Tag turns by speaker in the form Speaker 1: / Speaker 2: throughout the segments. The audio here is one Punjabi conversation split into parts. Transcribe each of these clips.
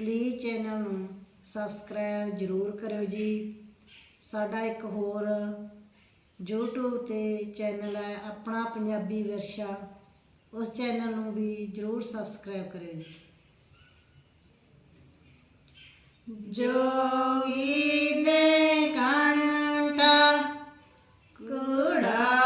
Speaker 1: ਪਲੀਜ਼ ਚੈਨਲ ਨੂੰ ਸਬਸਕ੍ਰਾਈਬ ਜ਼ਰੂਰ ਕਰਿਓ ਜੀ। ਸਾਡਾ ਇੱਕ ਹੋਰ YouTube ਤੇ ਚੈਨਲ ਹੈ, ਆਪਣਾ ਪੰਜਾਬੀ ਵਿਰਸਾ। ਉਸ ਚੈਨਲ ਨੂੰ ਵੀ ਜਰੂਰ ਸਬਸਕ੍ਰਾਈਬ ਕਰਿਓ ਜੀ। ਜੋਗੀ ਨੇ ਕੰਟਾ ਕੁੜਾ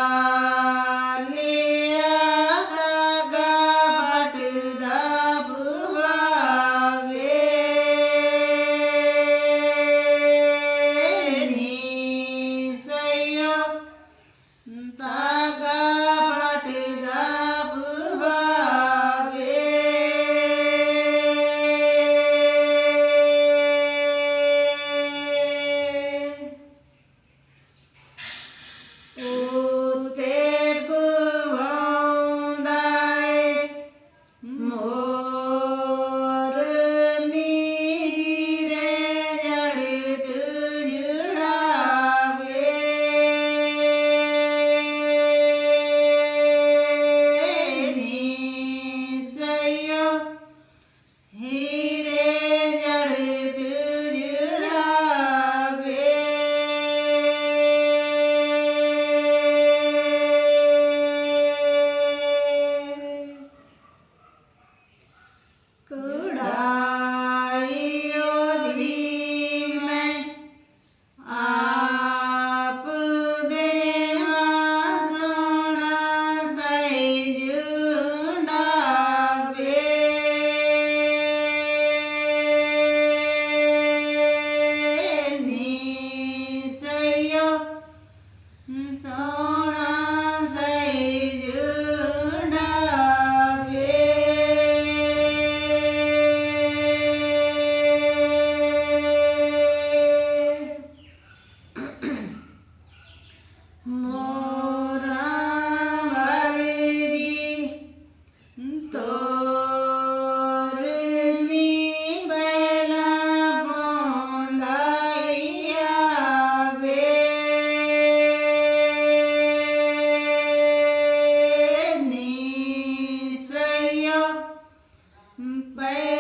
Speaker 1: ಕೂಡ ਪਹਿਲਾਂ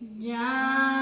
Speaker 1: Ya.